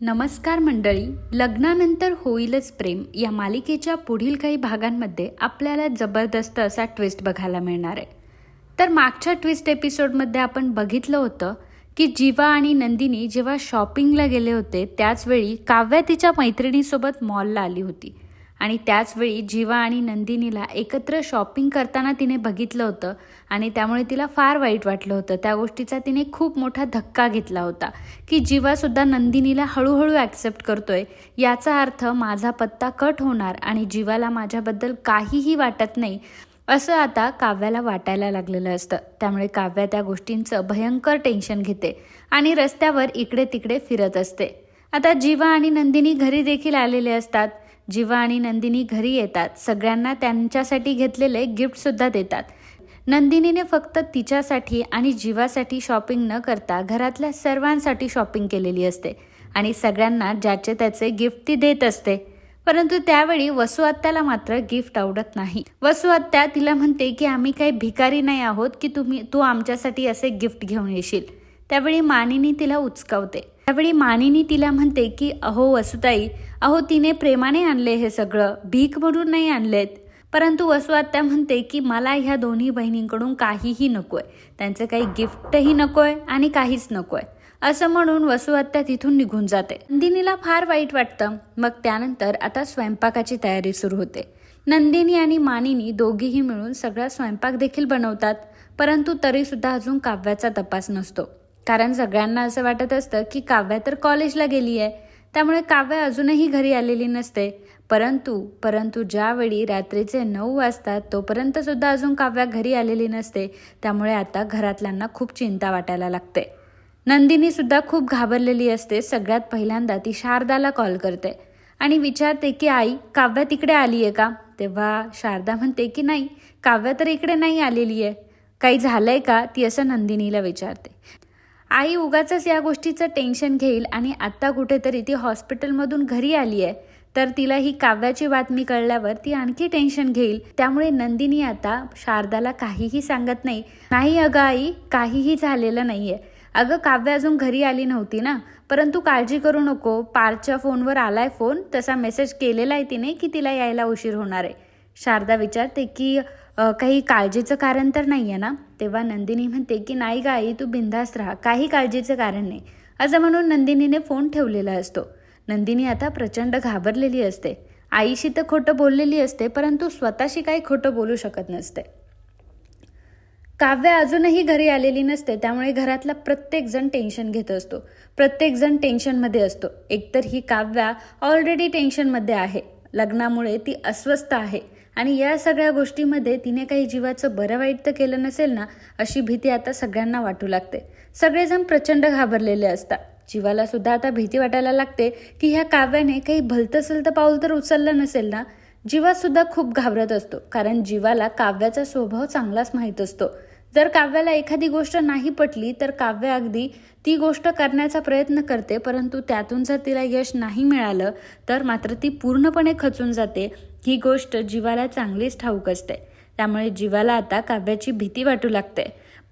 नमस्कार मंडळी लग्नानंतर होईलच प्रेम या मालिकेच्या पुढील काही भागांमध्ये आपल्याला जबरदस्त असा ट्विस्ट बघायला मिळणार आहे. तर मागच्या ट्विस्ट एपिसोडमध्ये आपण बघितलं होतं की जीवा आणि नंदिनी जेव्हा शॉपिंगला गेले होते त्याचवेळी काव्या तिच्या मैत्रिणीसोबत मॉलला आली होती. आणि त्याचवेळी जीवा आणि नंदिनीला एकत्र शॉपिंग करताना तिने बघितलं होतं आणि त्यामुळे तिला फार वाईट वाटलं होतं. त्या गोष्टीचा तिने खूप मोठा धक्का घेतला होता की जीवासुद्धा नंदिनीला हळूहळू ॲक्सेप्ट करतोय. याचा अर्थ माझा पत्ता कट होणार आणि जीवाला माझ्याबद्दल काहीही वाटत नाही असं आता काव्याला वाटायला लागलेलं असतं. त्यामुळे काव्या त्या गोष्टींचं भयंकर टेन्शन घेते आणि रस्त्यावर इकडे तिकडे फिरत असते. आता जीवा आणि नंदिनी घरी देखील आलेले असतात. जीवा आणि नंदिनी घरी येतात. सगळ्यांना त्यांच्यासाठी घेतलेले गिफ्टसुद्धा देतात. नंदिनीने फक्त तिच्यासाठी आणि जीवासाठी शॉपिंग न करता घरातल्या सर्वांसाठी शॉपिंग केलेली असते आणि सगळ्यांना ज्याचे त्याचे गिफ्ट ती देत असते. परंतु त्यावेळी वसुआत्याला मात्र गिफ्ट आवडत नाही. वसुआत्या तिला म्हणते की आम्ही काही भिकारी नाही आहोत की तुम्ही तू आमच्यासाठी असे गिफ्ट घेऊन येशील. त्यावेळी मानिनी तिला उचकावते. त्यावेळी मानिनी तिला म्हणते की अहो वसुताई अहो तिने प्रेमाने आणले हे सगळं भीक म्हणून नाही आणलेत. परंतु वसुआत्या म्हणते की मला ह्या दोन्ही बहिणींकडून काहीही नकोय. त्यांचं काही गिफ्टही नकोय आणि काहीच नकोय. असं म्हणून वसुआत्या तिथून निघून जाते. नंदिनीला फार वाईट वाटतं. मग त्यानंतर आता स्वयंपाकाची तयारी सुरू होते. नंदिनी आणि मानिनी दोघीही मिळून सगळा स्वयंपाक देखील बनवतात. परंतु तरीसुद्धा अजून काव्याचा तपास नसतो. कारण सगळ्यांना असं वाटत असतं की काव्या तर कॉलेजला गेली आहे त्यामुळे काव्या अजूनही घरी आलेली नसते. परंतु परंतु ज्यावेळी रात्रीचे नऊ वाजतात तोपर्यंत सुद्धा अजून काव्या घरी आलेली नसते त्यामुळे आता घरातल्यांना खूप चिंता वाटायला लागते. नंदिनी सुद्धा खूप घाबरलेली असते सगळ्यात पहिल्यांदा ती शारदाला कॉल करते. आणि विचारते की आई काव्या तिकडे आली आहे का? तेव्हा शारदा म्हणते की नाही काव्या तर इकडे नाही आलेली आहे काही झालंय का? ती असं नंदिनीला विचारते. आई उगाच या गोष्टीचं टेन्शन घेईल आणि आत्ता कुठेतरी ती हॉस्पिटलमधून घरी आली आहे. तर तिला ही काव्याची बातमी कळल्यावर ती आणखी टेन्शन घेईल. त्यामुळे नंदिनी आता शारदाला काहीही सांगत नाही. नाही अगं आई काहीही झालेलं नाही आहे अगं काव्य अजून घरी आली नव्हती ना? परंतु काळजी करू नको. पारच्या फोनवर आलाय फोन. तसा मेसेज केलेला आहे तिने की तिला यायला उशीर होणार आहे. शारदा विचारते की काही काळजीचं कारण तर नाही आहे ना? तेव्हा नंदिनी म्हणते की नाही गा आई तू बिंदास राहा. काही काळजीचं कारण नाही. असं म्हणून नंदिनीने फोन ठेवलेला असतो. नंदिनी आता प्रचंड घाबरलेली असते. आईशी तर खोटं बोललेली असते परंतु स्वतःशी काही खोटं बोलू शकत नसते. काव्य अजूनही घरी आलेली नसते त्यामुळे घरातला प्रत्येकजण टेन्शन घेत असतो. प्रत्येकजण टेन्शनमध्ये असतो. एकतर ही काव्या ऑलरेडी टेन्शनमध्ये आहे. लग्नामुळे ती अस्वस्थ आहे. आणि या सगळ्या गोष्टीमध्ये तिने काही जीवाचं बरं वाईट तर केलं नसेल ना अशी भीती आता सगळ्यांना वाटू लागते. सगळेजण प्रचंड घाबरलेले असतात. जीवाला सुद्धा आता भीती वाटायला लागते की ह्या काव्याने काही भलतं तर पाऊल तर उचललं नसेल ना? जीवासुद्धा खूप घाबरत असतो कारण जीवाला काव्याचा स्वभाव चांगलाच माहीत असतो. जर काव्याला एखादी गोष्ट नाही पटली तर काव्य अगदी ती गोष्ट करण्याचा प्रयत्न करते परंतु त्यातून जर तिला यश नाही मिळालं तर मात्र ती पूर्णपणे खचून जाते ही गोष्ट जीवाला चांगलीच ठाऊक असते. त्यामुळे जीवाला आता काव्याची भीती वाटू लागते.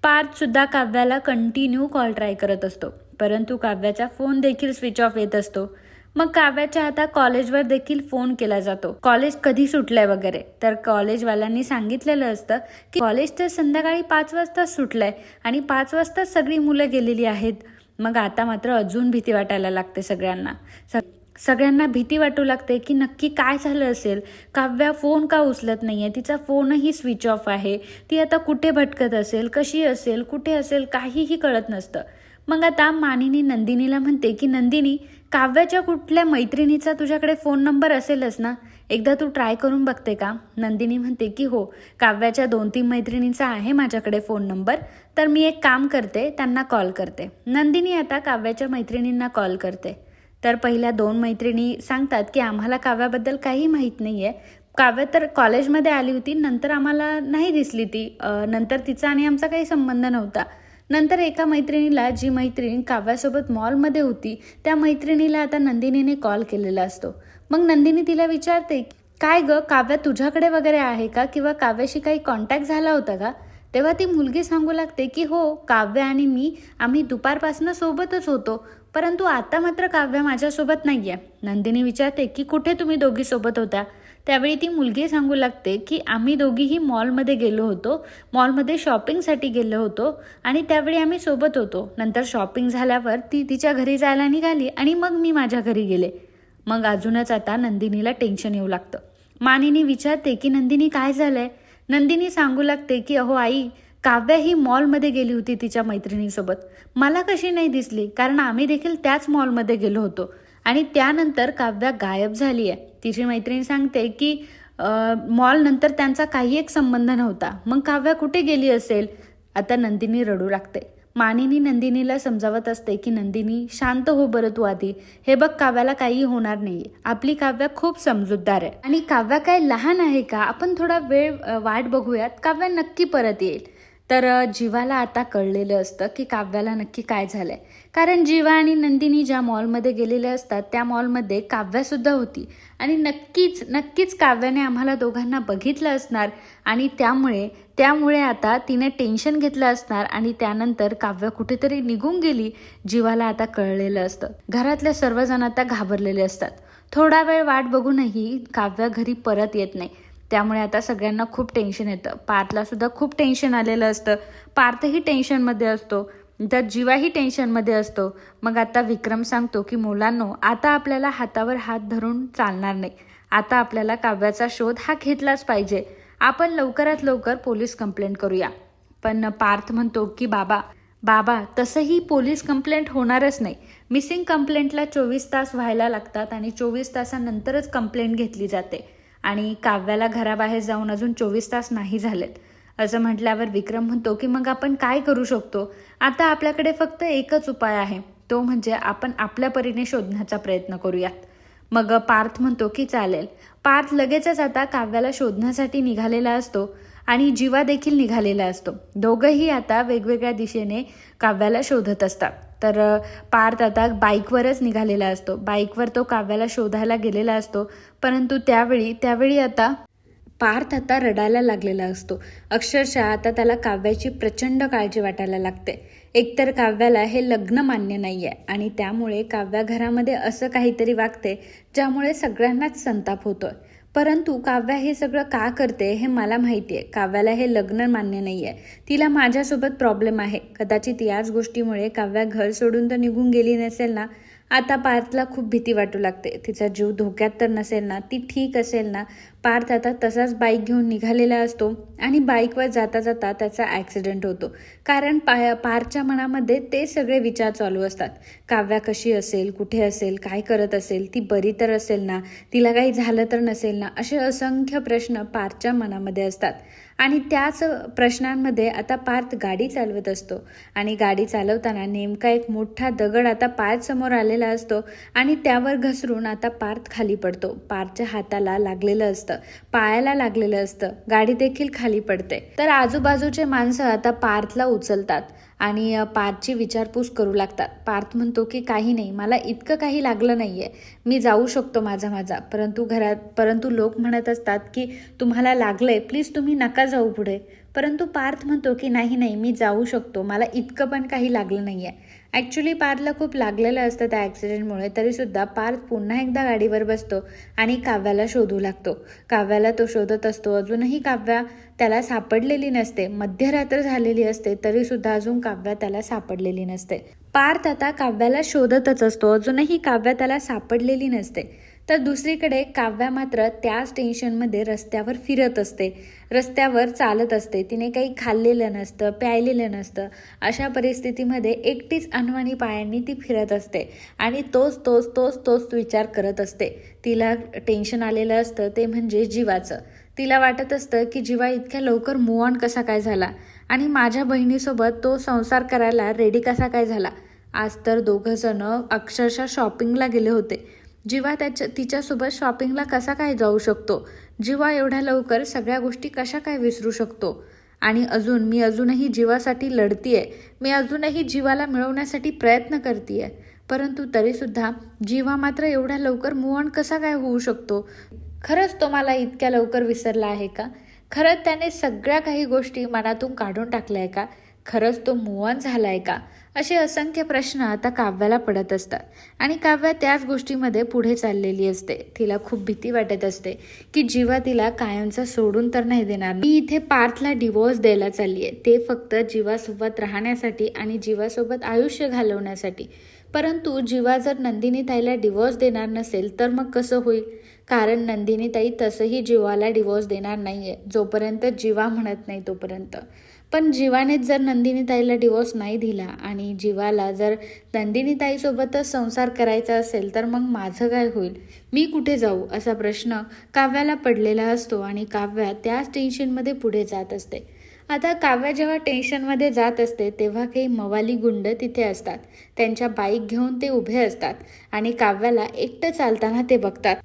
पार्थसुद्धा काव्याला कंटिन्यू कॉल ट्राय करत असतो. परंतु काव्याचा फोन देखील स्विच ऑफ येत असतो. मग काव्याच्या आता कॉलेजवर देखील फोन केला जातो. कॉलेज कधी सुटलंय वगैरे. तर कॉलेजवाल्यांनी सांगितलेलं असतं की कॉलेज तर संध्याकाळी पाच वाजता सुटलंय आणि पाच वाजता सगळी मुलं गेलेली आहेत. मग आता मात्र अजून भीती वाटायला लागते सगळ्यांना. सगळ्यांना भीती वाटू लागते की नक्की काय झालं असेल? काव्या फोन का उचलत नाही आहे तिचा फोनही स्विच ऑफ आहे. ती आता कुठे भटकत असेल? कशी असेल? कुठे असेल? काहीही कळत नसतं. मग आता मानिनी नंदिनीला म्हणते की नंदिनी काव्याच्या कुठल्या मैत्रिणीचा तुझ्याकडे फोन नंबर असेलच ना? एकदा तू ट्राय करून बघते का? नंदिनी म्हणते की हो काव्याच्या दोन तीन मैत्रिणींचा आहे माझ्याकडे फोन नंबर तर मी एक काम करते त्यांना कॉल करते. नंदिनी आता काव्याच्या मैत्रिणींना कॉल करते. तर पहिल्या दोन मैत्रिणी सांगतात की आम्हाला काव्याबद्दल काही माहीत नाही आहे काव्य तर कॉलेजमध्ये आली होती नंतर आम्हाला नाही दिसली ती. नंतर तिचा आणि आमचा काही संबंध नव्हता. नंतर एका मैत्रिणीला जी मैत्रीण काव्यासोबत मॉलमध्ये होती त्या मैत्रिणीला आता नंदिनीने कॉल केलेला असतो. मग नंदिनी तिला विचारते काय ग काव्या तुझ्याकडे वगैरे आहे का? किंवा काव्याशी काही कॉन्टॅक्ट झाला होता का? तेव्हा ती मुलगी सांगू लागते की हो काव्य आणि मी आम्ही दुपारपासनं सोबतच होतो. परंतु आता मात्र काव्या माझ्यासोबत नाही आहे नंदिनी विचारते की कुठे तुम्ही दोघी सोबत होत्या? त्यावेळी ती मुलगी सांगू लागते की आम्ही दोघीही मॉलमध्ये गेलो होतो. मॉलमध्ये शॉपिंगसाठी गेलो होतो आणि त्यावेळी आम्ही सोबत होतो. नंतर शॉपिंग झाल्यावर ती तिच्या घरी जायला निघाली आणि मग मी माझ्या घरी गेले. मग अजूनच आता नंदिनीला टेन्शन येऊ लागतं. मानिनी विचारते की नंदिनी काय झालंय? नंदिनी सांगू लागते की अहो आई काव्या ही मॉलमध्ये गेली होती तिच्या मैत्रिणीसोबत. मला कशी नाही दिसली कारण आम्ही देखील त्याच मॉलमध्ये गेलो होतो. आणि त्यानंतर काव्या गायब झाली आहे तिची मैत्रीण सांगते की मॉल नंतर त्यांचा काही एक संबंध नव्हता. मग काव्या कुठे गेली असेल? आता नंदिनी रडू लागते. मानिनी नंदिनीला समजावत असते की नंदिनी शांत हो बरं तू आधी. हे बघ काव्याला काही होणार नाही आपली काव्या खूप समजूतदार आहे. आणि काव्या काय लहान आहे का? आपण थोडा वेळ वाट बघूयात. काव्या नक्की परत येईल. तर जीवाला आता कळलेलं असतं की काव्याला नक्की काय झालं आहे कारण जीवा आणि नंदिनी ज्या मॉलमध्ये गेलेल्या असतात त्या मॉलमध्ये काव्यासुद्धा होती. आणि नक्कीच नक्कीच काव्याने आम्हाला दोघांना बघितलं असणार आणि त्यामुळे त्यामुळे आता तिने टेन्शन घेतलं असणार आणि त्यानंतर काव्य कुठेतरी निघून गेली जीवाला आता कळलेलं असतं. घरातल्या सर्वजण आता घाबरलेले असतात. थोडा वेळ वाट बघूनही काव्य घरी परत येत नाही. त्यामुळे आता सगळ्यांना खूप टेन्शन येतं. पार्थला सुद्धा खूप टेन्शन आलेलं असतं. पार्थही टेन्शनमध्ये असतो. तर जीवाही टेन्शनमध्ये असतो. मग आता विक्रम सांगतो की मुलांनो आता आपल्याला हातावर हात धरून चालणार नाही. आता आपल्याला काव्याचा शोध हा घेतलाच पाहिजे. आपण लवकरात लवकर पोलीस कंप्लेंट करूया. पण पार्थ म्हणतो की बाबा बाबा तसंही पोलीस कंप्लेंट होणारच नाही. मिसिंग कंप्लेंटला चोवीस तास व्हायला लागतात आणि चोवीस तासानंतरच कंप्लेंट घेतली जाते. आणि काव्याला घराबाहेर जाऊन अजून चोवीस तास नाही झालेत. असं म्हटल्यावर विक्रम म्हणतो की मग आपण काय करू शकतो? आता आपल्याकडे फक्त एकच उपाय आहे. तो म्हणजे आपण आपल्या परीने शोधण्याचा प्रयत्न करूयात. मग पार्थ म्हणतो की चालेल. पार्थ लगेचच आता काव्याला शोधण्यासाठी निघालेला असतो आणि जीवा देखील निघालेला असतो. दोघंही आता वेगवेगळ्या दिशेने काव्याला शोधत असतात. तर पार्थ आता बाईकवरच निघालेला असतो. बाईकवर तो काव्याला शोधायला गेलेला असतो. परंतु त्यावेळी त्यावेळी आता पार्थ आता रडायला लागलेला असतो. अक्षरशः आता त्याला काव्याची प्रचंड काळजी वाटायला लागते. एकतर काव्याला हे लग्न मान्य नाही आहे आणि त्यामुळे काव्या घरामध्ये असं काहीतरी वागते ज्यामुळे सगळ्यांनाच संताप होतोय. परंतु काव्या हे सगळं का करते हे मला माहिती आहे. काव्याला हे लग्न मान्य नाही आहे तिला माझ्यासोबत प्रॉब्लेम आहे. कदाचित याच गोष्टीमुळे काव्या घर सोडून तर निघून गेली नसेल ना? आता पार्थला खूप भीती वाटू लागते. तिचा जीव धोक्यात तर नसेल ना ती ठीक असेल ना? पार्थ आता तसाच बाईक घेऊन निघालेला असतो आणि बाईकवर जाता जाता त्याचा ॲक्सिडेंट होतो. कारण पा पार्थच्या मनामध्ये ते सगळे विचार चालू असतात. काव्या कशी असेल कुठे असेल काय करत असेल ती बरी तर असेल ना? तिला काही झालं तर नसेल ना? असे असंख्य प्रश्न पार्थच्या मनामध्ये असतात. आणि त्याच प्रश्नांमध्ये आता पार्थ गाडी चालवत असतो. आणि गाडी चालवताना नेमका एक मोठा दगड आता पार्थ समोर आलेला असतो आणि त्यावर घसरून आता पार्थ खाली पडतो. पार्थच्या हाताला लागलेलं असतं. पायाला लागलेलं असतं. गाडी देखील खाली पडते. तर आजूबाजूचे माणसं आता पार्थला उचलतात. आणि पार्थची विचारपूस करू लागतात. पार्थ म्हणतो की काही नाही मला इतकं काही लागलं नाही आहे मी जाऊ शकतो माझा माझा. परंतु घरात परंतु लोक म्हणत असतात की तुम्हाला लागलं आहे प्लीज तुम्ही नका जाऊ पुढे. परंतु पार्थ म्हणतो की नाही नाही मी जाऊ शकतो. मला इतकं पण काही लागलं नाही आहे ॲक्च्युली पार्थला खूप लागलेलं असतं त्या ॲक्सिडेंटमुळे तरीसुद्धा पार्थ पुन्हा एकदा गाडीवर बसतो आणि काव्याला शोधू लागतो. काव्याला तो शोधत असतो. अजूनही काव्या त्याला सापडलेली नसते. मध्यरात्र झालेली असते. तरीसुद्धा अजून काव्या त्याला सापडलेली नसते. पार्थ आता काव्याला शोधतच असतो. अजूनही काव्या त्याला सापडलेली नसते. तर दुसरीकडे काव्या मात्र त्याच टेन्शनमध्ये रस्त्यावर फिरत असते. रस्त्यावर चालत असते. तिने काही खाल्लेलं नसतं प्यायलेलं नसतं. अशा परिस्थितीमध्ये एकटीच अनवाणी पायांनी ती फिरत असते आणि तोच तोच तोच तोच विचार करत असते. तिला टेन्शन आलेलं असतं ते म्हणजे जीवाचं. तिला वाटत असतं की जीवा इतक्या लवकर मूव ऑन कसा काय झाला? आणि माझ्या बहिणीसोबत तो संसार करायला रेडी कसा काय झाला? आज तर दोघं जण अक्षरशः शॉपिंगला गेले होते. जीवा त्याच्या तिच्यासोबत शॉपिंगला कसा काय जाऊ शकतो? जीवा एवढ्या लवकर सगळ्या गोष्टी कशा काय विसरू शकतो? आणि अजून मी अजूनही जीवासाठी लढतीये. मी अजूनही जीवाला मिळवण्यासाठी प्रयत्न करतीये. परंतु तरीसुद्धा जीवा मात्र एवढ्या लवकर मुवण कसा काय होऊ शकतो? खरंच तो मला इतक्या लवकर विसरला आहे का? खरंच त्याने सगळ्या काही गोष्टी मनातून काढून टाकल्या आहे का? खरंच तो मूव झाला झालाय का? असे असंख्य प्रश्न आता काव्याला पडत असतात. आणि काव्या त्याच गोष्टीमध्ये पुढे चाललेली असते. तिला खूप भीती वाटत असते की जीवा तिला कायमचा सोडून तर नाही देणार. मी इथे पार्थला डिवोर्स द्यायला चालली आहे. ते फक्त जीवासोबत राहण्यासाठी आणि जीवासोबत आयुष्य घालवण्यासाठी. परंतु जीवा जर नंदिनी ताईला डिवोर्स देणार नसेल तर मग कसं होईल? कारण नंदिनी ताई तसंही जीवाला डिवोर्स देणार नाहीये. जोपर्यंत जीवा म्हणत नाही तोपर्यंत. पण जीवानेच जर नंदिनीताईला डिवोर्स नाही दिला आणि जीवाला जर नंदिनीताईसोबतच संसार करायचा असेल तर मग माझं काय होईल? मी कुठे जाऊ? असा प्रश्न काव्याला पडलेला असतो आणि काव्या त्याच टेन्शनमध्ये पुढे जात असते. आता काव्या जेव्हा टेन्शनमध्ये जात असते तेव्हा काही मवाली गुंड तिथे असतात. त्यांच्या बाईक घेऊन ते उभे असतात आणि काव्याला एकटं चालताना ते बघतात.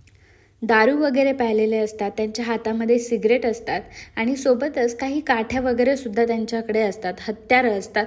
दारू वगैरे प्यालेले असतात त्यांच्या हातामध्ये सिगरेट असतात आणि सोबतच काही काठ्या वगैरे सुद्धा त्यांच्याकडे असतात हत्यारं असतात.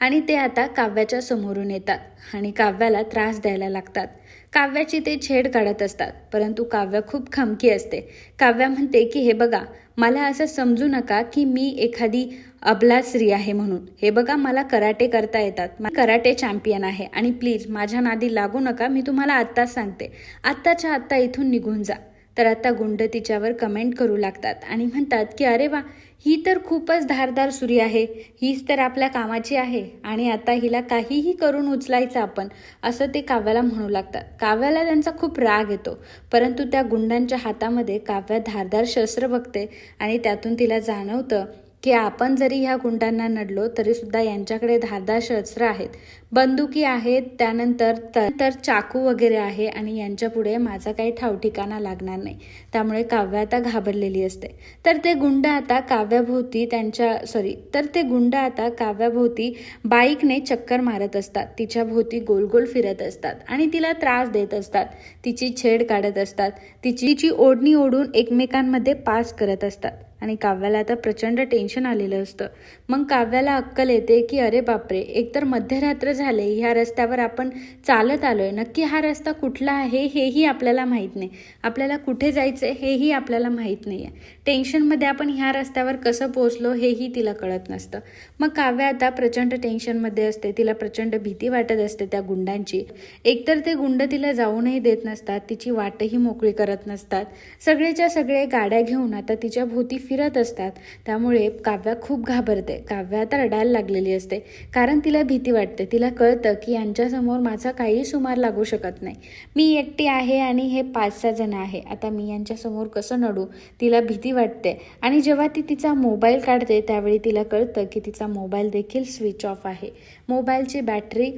आणि ते आता काव्याच्या समोरून येतात आणि काव्याला त्रास द्यायला लागतात. काव्याची ते छेड काढत असतात परंतु काव्य खूप खमकी असते. काव्या म्हणते की हे बघा मला असं समजू नका की मी एखादी अबला स्त्री आहे म्हणून. हे बघा मला कराटे करता येतात. मी कराटे चॅम्पियन आहे. आणि प्लीज माझ्या नादी लागू नका. मी तुम्हाला आत्ताच सांगते. आत्ताच्या आत्ता इथून निघून जा. तर आता गुंड तिच्यावर कमेंट करू लागतात. आणि म्हणतात की अरे वा ही तर खूपच धारदार सुरी आहे. हीच तर आपल्या कामाची आहे. आणि आता हिला काहीही करून उचलायचं आपण. असं ते काव्याला म्हणू लागतात. काव्याला त्यांचा खूप राग येतो. परंतु त्या गुंडांच्या हातामध्ये काव्या धारदार शस्त्र बघते. आणि त्यातून तिला जाणवतं की आपण जरी ह्या गुंडांना नडलो तरीसुद्धा यांच्याकडे धारदार शस्त्र आहेत. बंदुकी आहेत त्यानंतर तर चाकू वगैरे आहे आणि यांच्या पुढे माझा काही ठावठिकाणा लागणार नाही. त्यामुळे काव्य आता घाबरलेली असते. तर ते गुंड आता काव्याभोवती त्यांच्या सॉरी तर ते गुंड आता काव्याभोवती बाईकने चक्कर मारत असतात. तिच्या भोवती गोल गोल फिरत असतात आणि तिला त्रास देत असतात. तिची छेड काढत असतात. तिची तिची ओढणी ओढून एकमेकांमध्ये पास करत असतात. आणि काव्याला आता प्रचंड टेन्शन आलेलं असतं. मग काव्याला अक्कल येते की अरे बापरे एकतर मध्यरात्र झाली झाले ह्या रस्त्यावर आपण चालत आलोय. नक्की हा रस्ता कुठला आहे हेही आपल्याला माहीत नाही. आपल्याला कुठे जायचं हेही आपल्याला माहीत नाही आहे टेन्शनमध्ये आपण ह्या रस्त्यावर कसं पोहोचलो हेही तिला कळत नसतं. मग काव्य आता प्रचंड टेन्शनमध्ये असते. तिला प्रचंड भीती वाटत असते त्या गुंडांची. एकतर ते गुंड तिला जाऊनही देत नसतात तिची वाटही मोकळी करत नसतात. सगळेच्या सगळे गाड्या घेऊन आता तिच्या भोवती फिरत असतात. त्यामुळे काव्या खूप घाबरते. काव्या आता रडायला लागलेली असते. कारण तिला भीती वाटते. तिला कळतं की यांच्यासमोर माझा काही सुमार लागू शकत नाही. मी एकटी आहे आणि हे पाच सहा जण आहे. आता मी यांच्यासमोर कसं नडू? तिला भीती वाटते. आणि जेव्हा ती तिचा मोबाईल काढते त्यावेळी तिला कळतं की तिचा मोबाईल देखील स्विच ऑफ आहे. मोबाईलची बॅटरी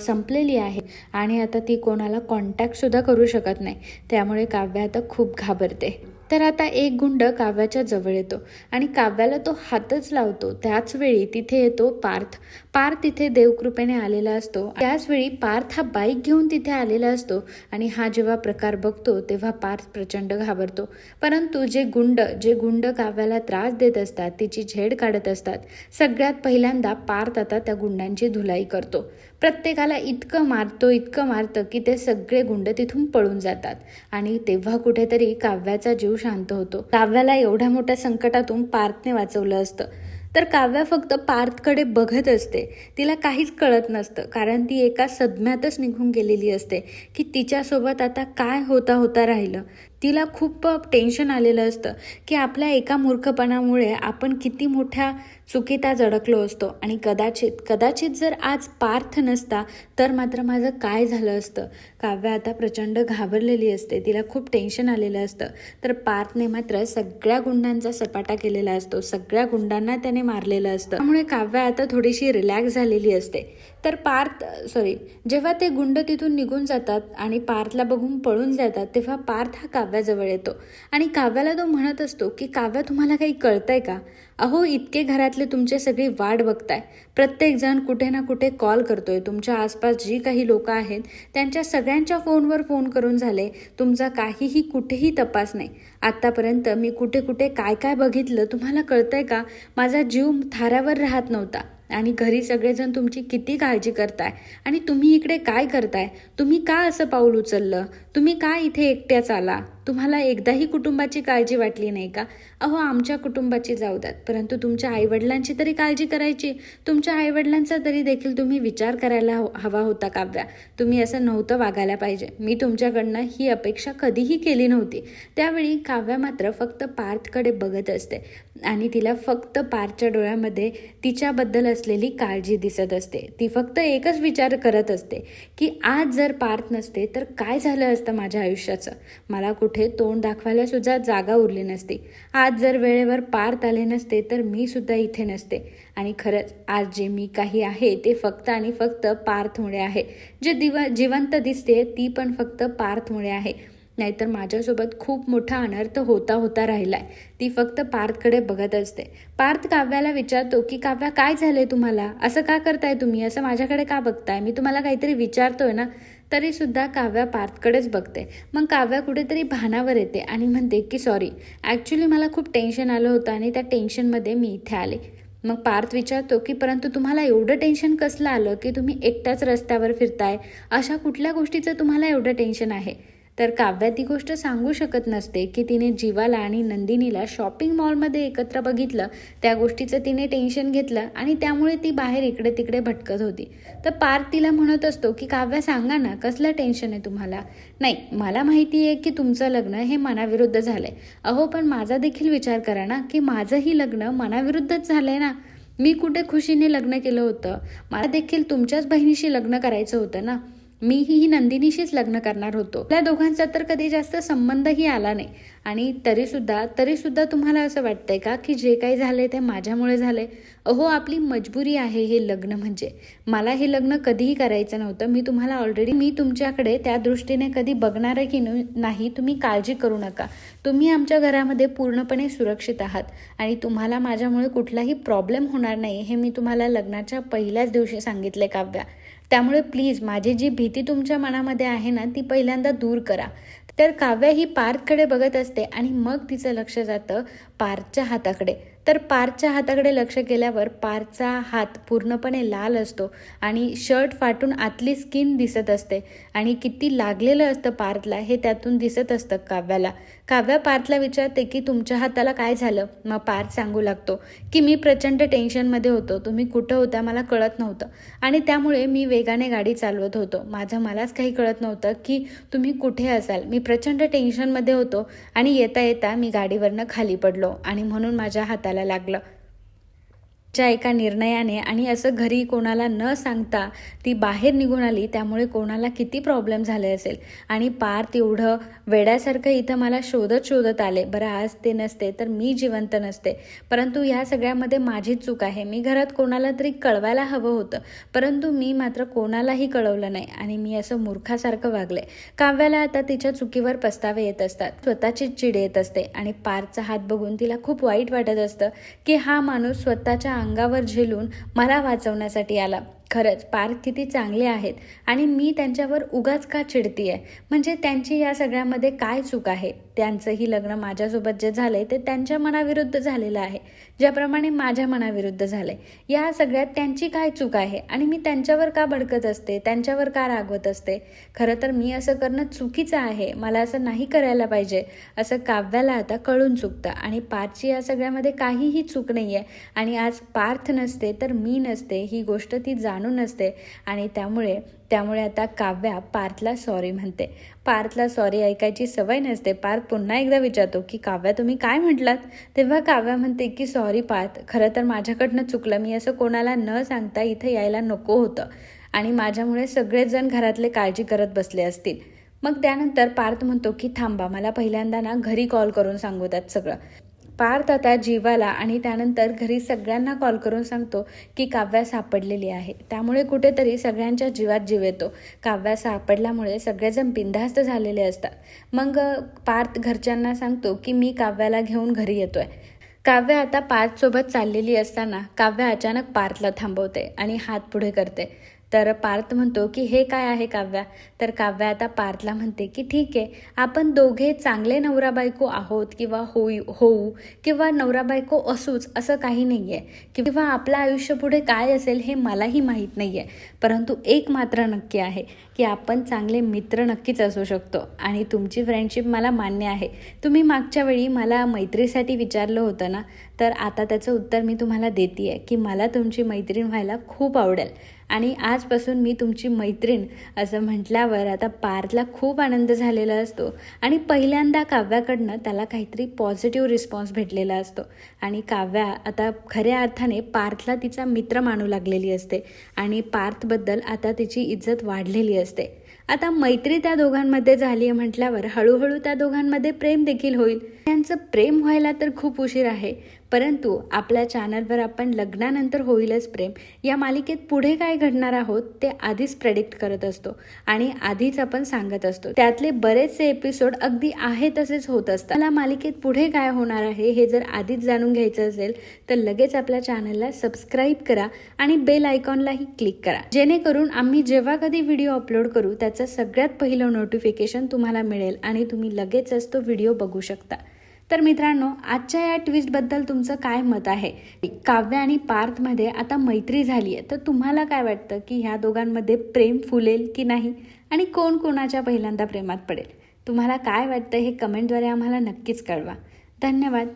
संपलेली आहे आणि आता ती कोणाला कॉन्टॅक्टसुद्धा करू शकत नाही. त्यामुळे काव्य आता खूप घाबरते. तर आता एक गुंड काव्याच्या जवळ येतो आणि काव्याला तो हातच लावतो. त्याच वेळी तिथे येतो पार्थ. पार्थ तिथे देवकृपेने आलेला असतो. त्याच वेळी पार्थ हा बाईक घेऊन तिथे आलेला असतो आणि हा जेव्हा प्रकार बघतो तेव्हा पार्थ प्रचंड घाबरतो. परंतु जे गुंड जे गुंड काव्याला त्रास देत असतात तिची झेड काढत असतात सगळ्यात पहिल्यांदा पार्थ आता त्या गुंडांची धुलाई करतो. प्रत्येकाला इतकं मारतो इतकं मारतं की ते सगळे गुंड तिथून पळून जातात आणि तेव्हा कुठेतरी काव्याचा जीव शांत होतो. काव्याला एवढ्या मोठ्या संकटातून पार्थने वाचवलं असतं. तर काव्या फक्त पार्थकडे बघत असते. तिला काहीच कळत नसतं कारण ती एका सदम्यातच निघून गेलेली असते की तिच्यासोबत आता काय होता होता राहिलं. तिला खूप टेन्शन आलेलं असतं की आपल्या एका मूर्खपणामुळे आपण किती मोठ्या चुकीत आज अडकलो असतो. आणि कदाचित कदाचित जर आज पार्थ नसता तर मात्र माझं काय झालं असतं? काव्य आता प्रचंड घाबरलेली असते. तिला खूप टेन्शन आलेलं असतं. तर पार्थने मात्र सगळ्या गुंडांचा सपाटा केलेला असतो. सगळ्या गुंडांना त्याने मारलेलं असतं. त्यामुळे काव्य आता थोडीशी रिलॅक्स झालेली असते. तर पार्थ सॉरी जेव्हा ते गुंड तिथून निघून जातात आणि पार्थला बघून पळून जातात तेव्हा पार्थ हा काव्याजवळ येतो. आणि काव्याला तो म्हणत असतो की काव्या तुम्हाला काही कळतंय का? अहो इतके घरातले तुमचे सगळी वाट बघताय. प्रत्येकजण कुठे ना कुठे कॉल करतोय. तुमच्या आसपास जी काही लोक आहेत त्यांच्या सगळ्यांच्या फोनवर फोन करून झाले. तुमचा काहीही कुठेही तपास नाही. आत्तापर्यंत मी कुठे कुठे काय काय बघितलं तुम्हाला कळतंय का? माझा जीव थाऱ्यावर राहत नव्हता. आणि घरी सगळेजण तुमची किती काळजी करताय? आणि तुम्ही इकडे काय करताय? तुम्ही का असं पाऊल उचललं? तुम्ही का इथे एकट्याच आला? तुम्हाला एकदाही कुटुंबाची काळजी वाटली नाही का? अहो आमच्या कुटुंबाची जाऊ द्यात. परंतु तुमच्या आईवडिलांची तरी काळजी करायची. तुमच्या आईवडिलांचा तरी देखील तुम्ही विचार करायला हव- हवा होता काव्या. तुम्ही असं नव्हतं वागायला पाहिजे. मी तुमच्याकडनं ही अपेक्षा कधीही केली नव्हती. त्यावेळी काव्या मात्र फक्त पार्थकडे बघत असते. आणि तिला फक्त पार्थच्या डोळ्यामध्ये तिच्याबद्दल असलेली काळजी दिसत असते. ती फक्त एकच विचार करत असते की आज जर पार्थ नसते तर काय झालं असतं माझ्या आयुष्याचं? मला कुठे तोंड दाखवायला सुद्धा जागा उरली नसती. आज जर वेळेवर पार्थ आले नसते तर मी सुद्धा इथे नसते. आणि खरंच आज जे मी काही आहे ते फक्त आणि फक्त पार्थमुळे आहे. जे दिव जिवंत दिसते ती पण फक्त पार्थमुळे आहे. नाहीतर माझ्यासोबत खूप मोठा अनर्थ होता होता राहिलाय. ती फक्त पार्थकडे बघत असते. पार्थ काव्याला विचारतो की काव्या काय झालंय तुम्हाला? असं का करताय तुम्ही? असं माझ्याकडे का बघताय? मी तुम्हाला काहीतरी विचारतोय ना. तरीसुद्धा काव्या पार्थकडेच बघते. मग काव्या कुठेतरी भानावर येते आणि म्हणते की सॉरी ॲक्च्युली मला खूप टेन्शन आलं होतं आणि त्या टेन्शनमध्ये मी इथे आले. मग पार्थ विचारतो की परंतु तुम्हाला एवढं टेन्शन कसलं आलं की तुम्ही एकट्याच रस्त्यावर फिरताय? अशा कुठल्या गोष्टीचं तुम्हाला एवढं टेन्शन आहे? तर काव्या ती गोष्ट सांगू शकत नसते की तिने जीवाला आणि नंदिनीला शॉपिंग मॉलमध्ये एकत्र बघितलं त्या गोष्टीचं तिने टेन्शन घेतलं आणि त्यामुळे ती बाहेर इकडे तिकडे भटकत होती. तर पार्थ तिला म्हणत असतो की काव्या सांगा ना कसलं टेन्शन आहे तुम्हाला? नाही मला माहिती आहे की तुमचं लग्न हे मनाविरुद्ध झालंय. अहो पण माझा देखील विचार करा ना की माझंही लग्न मनाविरुद्धच झालंय ना? मी कुठे खुशीने लग्न केलं होतं? मला देखील तुमच्याच बहिणीशी लग्न करायचं होतं ना? मीही ही नंदिनीशीच लग्न करणार होतो. त्या दोघांचा तर कधी जास्त संबंधही आला नाही. आणि तरीसुद्धा तरीसुद्धा तुम्हाला असं वाटतंय का की जे काही झाले ते माझ्यामुळे झाले अहो आपली मजबुरी आहे हे लग्न म्हणजे. मला हे लग्न कधीही करायचं नव्हतं. मी तुम्हाला ऑलरेडी मी तुमच्याकडे त्या दृष्टीने कधी बघणार की न- नाही तुम्ही काळजी करू नका. तुम्ही आमच्या घरामध्ये पूर्णपणे सुरक्षित आहात. आणि तुम्हाला माझ्यामुळे कुठलाही प्रॉब्लेम होणार नाही हे मी तुम्हाला लग्नाच्या पहिल्याच दिवशी सांगितले काव्या. त्यामुळे प्लीज माझी जी भीती तुमच्या मनामध्ये आहे ना ती पहिल्यांदा दूर करा. तर काव्या ही पार्थकडे बघत असते आणि मग तिचं लक्ष जातं पार्थच्या हाताकडे. तर पार्थच्या हाताकडे लक्ष केल्यावर पार्थचा हात पूर्णपणे लाल असतो आणि शर्ट फाटून आतली स्किन दिसत असते. आणि किती लागलेलं असतं पार्थला हे त्यातून दिसत असतं काव्याला. काव्या पार्थला विचारते की तुमच्या हाताला काय झालं? मग पार्थ सांगू लागतो की मी प्रचंड टेन्शनमध्ये होतो. तुम्ही कुठं होता मला कळत नव्हतं. आणि त्यामुळे मी वेगाने गाडी चालवत होतो. माझं मलाच काही कळत नव्हतं की तुम्ही कुठे असाल? मी प्रचंड टेन्शनमध्ये होतो आणि येता येता मी गाडीवरनं खाली पडलो आणि म्हणून माझ्या हाताला लागलं च्या एका निर्णयाने आणि असं घरी कोणाला न सांगता ती बाहेर निघून आली त्यामुळे कोणाला किती प्रॉब्लेम झाले असेल? आणि पार्थ एवढं वेड्यासारखं इथं मला शोधत शोधत आले बरं आज ते नसते तर मी जिवंत नसते. परंतु या सगळ्यामध्ये माझीच चूक आहे. मी घरात कोणाला तरी कळवायला हवं होतं. परंतु मी मात्र कोणालाही कळवलं नाही आणि मी असं मूर्खासारखं वागले. काव्याला आता तिच्या चुकीवर पस्तावे येत असतात. स्वतःचीच चिड येत असते आणि पार्थचा हात बघून तिला खूप वाईट वाटत असतं की हा माणूस स्वतःच्या अंगावर झेलून मला वाचवण्यासाठी आला. खरंच पार्थ किती चांगले आहेत आणि मी त्यांच्यावर उगाच का चिडतीये? म्हणजे त्यांची या सगळ्यामध्ये काय चूक आहे? त्यांचंही लग्न माझ्यासोबत जे झालंय ते त्यांच्या मनाविरुद्ध झालेलं आहे. ज्याप्रमाणे माझ्या मनाविरुद्ध झालंय. या सगळ्यात त्यांची काय चूक आहे? आणि मी त्यांच्यावर का भडकत असते? त्यांच्यावर का रागवत असते? खरं तर मी असं करणं चुकीचं आहे. मला असं नाही करायला पाहिजे. असं काव्याला आता कळून चुकतं. आणि पार्थची या सगळ्यामध्ये काहीही चूक नाही आहे आणि आज पार्थ नसते तर मी नसते. ही गोष्ट ती जाणून असते आणि त्यामुळे त्यामुळे आता काव्या पार्थला सॉरी म्हणते. पार्थला सॉरी ऐकायची सवय नसते. पार्थ पुन्हा एकदा विचारतो की काव्या तुम्ही काय म्हटलात? तेव्हा काव्या म्हणते की सॉरी पार्थ खरं तर माझ्याकडनं चुकलं. मी असं कोणाला न सांगता इथं यायला नको होतं. आणि माझ्यामुळे सगळेजण घरातले काळजी करत बसले असतील. मग त्यानंतर पार्थ म्हणतो की थांबा मला पहिल्यांदा ना घरी कॉल करून सांगू त्यात सगळं. पार्थ आता जीवाला आणि त्यानंतर घरी सगळ्यांना कॉल करून सांगतो की काव्या सापडलेली आहे. त्यामुळे कुठेतरी सगळ्यांच्या जीवात जीव येतो. काव्या सापडल्यामुळे सगळेजण बिंधास्त झालेले असतात. मग पार्थ घरच्यांना सांगतो की मी काव्याला घेऊन घरी येतोय. काव्य आता पार्थसोबत चाललेली असताना काव्य अचानक पार्थला थांबवते आणि हात पुढे करते. तर पार्थ म्हणतो की हे काय आहे काव्या? तर काव्या आता पार्थला म्हणते की ठीक आहे आपण दोघे चांगले नवरा बायको आहोत किंवा होई होऊ किंवा नवरा बायको असूच असं काही नाही आहे किंवा आपलं आयुष्य पुढे काय असेल हे मलाही माहीत नाही आहे परंतु एक मात्र नक्की आहे की आपण चांगले मित्र नक्कीच असू शकतो. आणि तुमची फ्रेंडशिप मला मान्य आहे. तुम्ही मागच्या वेळी मला मैत्रीसाठी विचारलं होतं ना तर आता त्याचं उत्तर मी तुम्हाला देते आहे की मला तुमची मैत्रीण व्हायला खूप आवडेल. आणि आजपासून मी तुमची मैत्रीण असं म्हटल्यावर आता पार्थला खूप आनंद झालेला असतो. आणि पहिल्यांदा काव्याकडनं त्याला काहीतरी पॉझिटिव्ह रिस्पॉन्स भेटलेला असतो. आणि काव्या आता खऱ्या अर्थाने पार्थला तिचा मित्र मानू लागलेली असते. आणि पार्थ पार्थबद्दल आता तिची इज्जत वाढलेली असते. आता मैत्री त्या दोघांमध्ये झाली आहे म्हटल्यावर हळूहळू त्या दोघांमध्ये प्रेम देखील होईल. त्यांचं प्रेम व्हायला तर खूप उशीर आहे. परंतु आपल्या चॅनलवर आपण लग्नानंतर होईलच प्रेम. या मालिकेत पुढे काय घडणार आहोत ते आधीच प्रेडिक्ट करत असतो आणि आधीच आपण सांगत असतो. त्यातले बरेचसे एपिसोड अगदी आहे तसेच होत असतात. मला मालिकेत पुढे काय होणार आहे हे जर आधीच जाणून घ्यायचं असेल तर लगेच आपल्या चॅनलला सबस्क्राईब करा आणि बेल आयकॉनलाही क्लिक करा. जेणेकरून आम्ही जेव्हा कधी व्हिडिओ अपलोड करू त्याचं सगळ्यात पहिलं नोटिफिकेशन तुम्हाला मिळेल आणि तुम्ही लगेचच तो व्हिडिओ बघू शकता. तर मित्रांनो आजच्या या ट्विस्टबद्दल तुमचं काय मत आहे? काव्य आणि पार्थमध्ये आता मैत्री झाली आहे. तर तुम्हाला काय वाटतं की ह्या दोघांमध्ये प्रेम फुलेल की नाही? आणि कोण कोणाच्या पहिल्यांदा प्रेमात पडेल? तुम्हाला काय वाटतं हे कमेंटद्वारे आम्हाला नक्कीच कळवा. धन्यवाद.